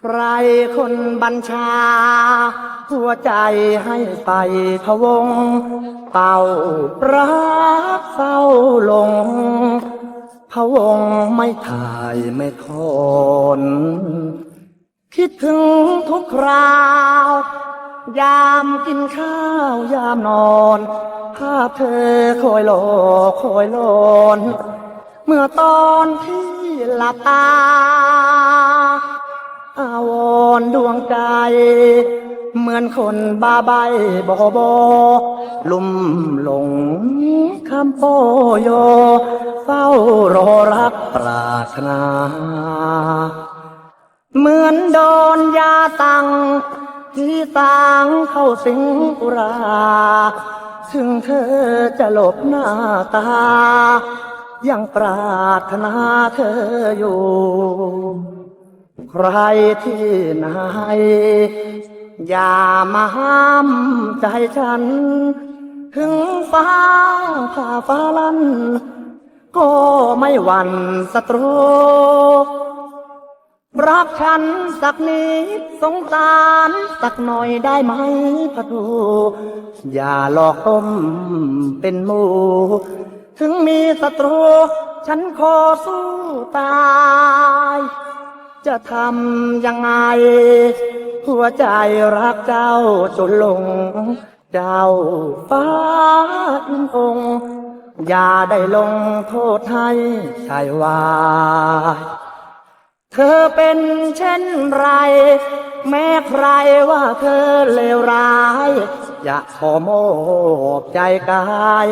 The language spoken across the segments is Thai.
ใครคนบัญชา หัวใจให้ไปพะวง เป่ารักเศร้าลงพะวงไม่ถ่ายไม่ทนคิดถึงทุกคราว ยามกินข้าวยามนอนภาพเธอคอยหลอกคอยหลอนเมื่อตอนที่หลับตา อาวรดวงใจ เหมือนคนบ้าใบ บอบอลุ่มหลงคำโปโย เฝ้ารอรักปรารถนา เหมือนโดนยาตัง ที่ตางเข้าสิงอุรา ถึงเธอจะหลบหน้าตา ยังปรารถนาเธออยู่ ใครที่ไหน อย่ามาห้ามใจฉัน ถึงฟ้าผ่าฟ้าลัน ก็ไม่หวั่นศัตรู รักฉันสักนิดสงสารสักหน่อยได้ไหมพระทูอย่าหลอกต้มเป็นหมูถึงมีศัตรู ฉันขอสู้ตาย จะทำยังไง หัวใจรักเจ้าจนลง เจ้าฟ้าอินองค์อย่าได้ลงโทษให้ชายวายเธอเป็นเช่นไร แม้ใครว่าเธอเลวร้าย อยากขอมอบใจกาย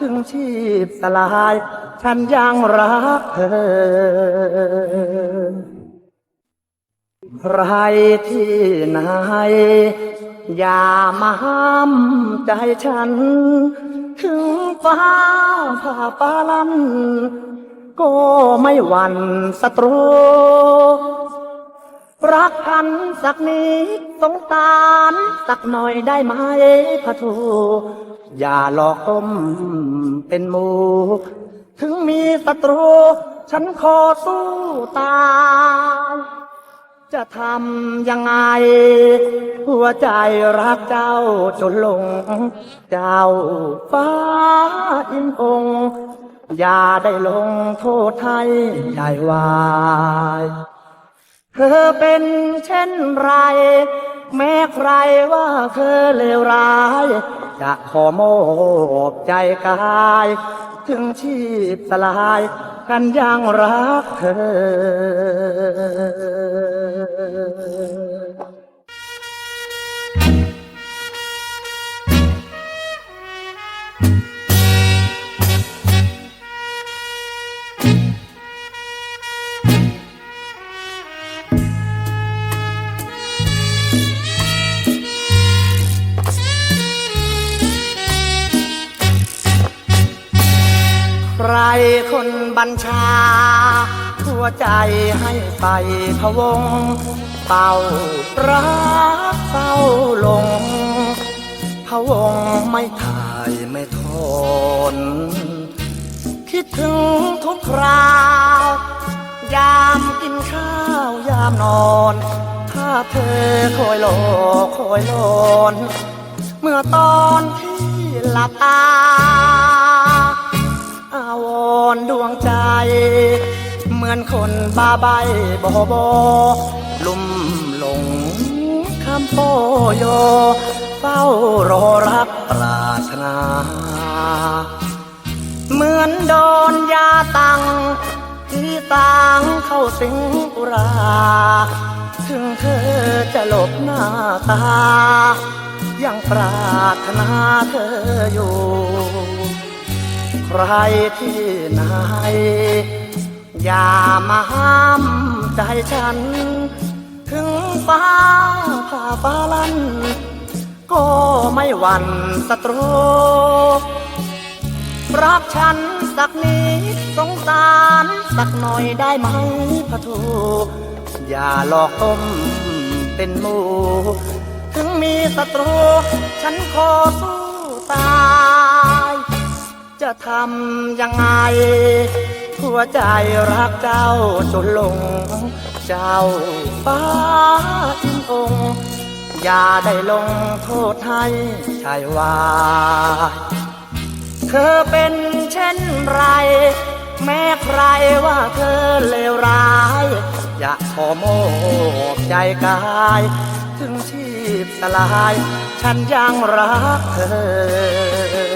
ถึงชีพสลาย ฉันยังรักเธอ ใครที่ไหน อย่ามาห้ามใจฉัน ถึงฟ้าผ่าปาลัน ก็ไม่หวั่นศัตรู รักกันสักนิดสงสารสักหน่อยได้ไหมพระทูอย่าหลอกต้มเป็นหมู ถึงมีศัตรู ฉันขอสู้ตาย จะทำยังไง หัวใจรักเจ้าจนลง เจ้าฟ้าอินองอย่าได้ลงโทษให้ใจวายเธอเป็นเช่นไร แม้ใครว่าเธอเลวร้าย จะขอโมบใจกาย ถึงชีพสลายกันยังรักเธอ ใครคนบัญชา หัวใจให้ไปพะวง เป่ารักเศร้าลงพะวงไม่ถ่ายไม่ทน คิดถึงทุกคราว ยามกินข้าวยามนอน ถ้าเธอคอยหลอกคอยหลอนเมื่อตอนที่หลับตาาวรณ์ดวงใจ เหมือนคนบ้าใบบอบอลุ่มหลงคำโปโย เฝ้ารอรักปรารถนา เหมือนโดนยาตัง ที่ตางเข้าสิงอุรา ถึงเธอจะหลบหน้าตา ยังปรารถนาเธออยู่ ใครที่ไหน อย่ามาห้ามใจฉัน ถึงฟ้าผ่าฟ้าลัน ก็ไม่หวั่นศัตรู รักฉันสักนิดสงสารสักหน่อยได้ไหมพะทู อย่าหลอกต้มเป็นหมูถึงมีศัตรู ฉันขอสู้ตาย จะทำยังไง หัวใจรักเจ้าจนลง เจ้าฟ้าอินองค์อย่าได้ลงโทษให้ชายวาเธอเป็นเช่นไร แม้ใครว่าเธอเลวร้าย อยากขอโมกใจกาย ถึงชีพสลาย ฉันยังรักเธอ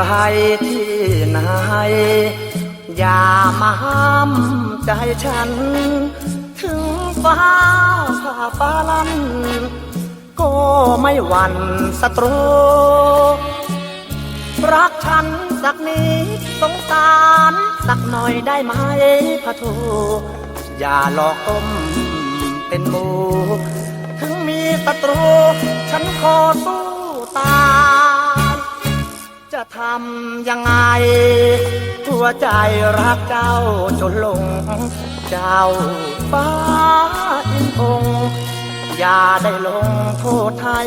รที่ไหน อย่ามาห้ามใจฉัน ถึงฟ้าผ่าฟ้าลันก็ไม่หวั่นศัตรู รักฉันสักนิดสงสารสักหน่อยได้ไหมพะโทอย่าหลอกอมเป็นมู ถึงมีศัตรู ฉันขอสู้ตาย จะทำยังไง หัวใจรักเจ้าจนหลง เจ้าฟ้าอินองอย่าได้ลงโทษให้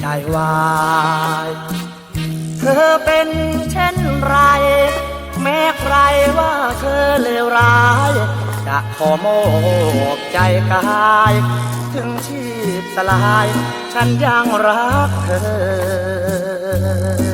ใจวาย เธอเป็นเช่นไร แม้ใครว่าเธอเลวร้าย จะขอโมกใจกาย ถึงชีพสลาย ฉันยังรักเธอ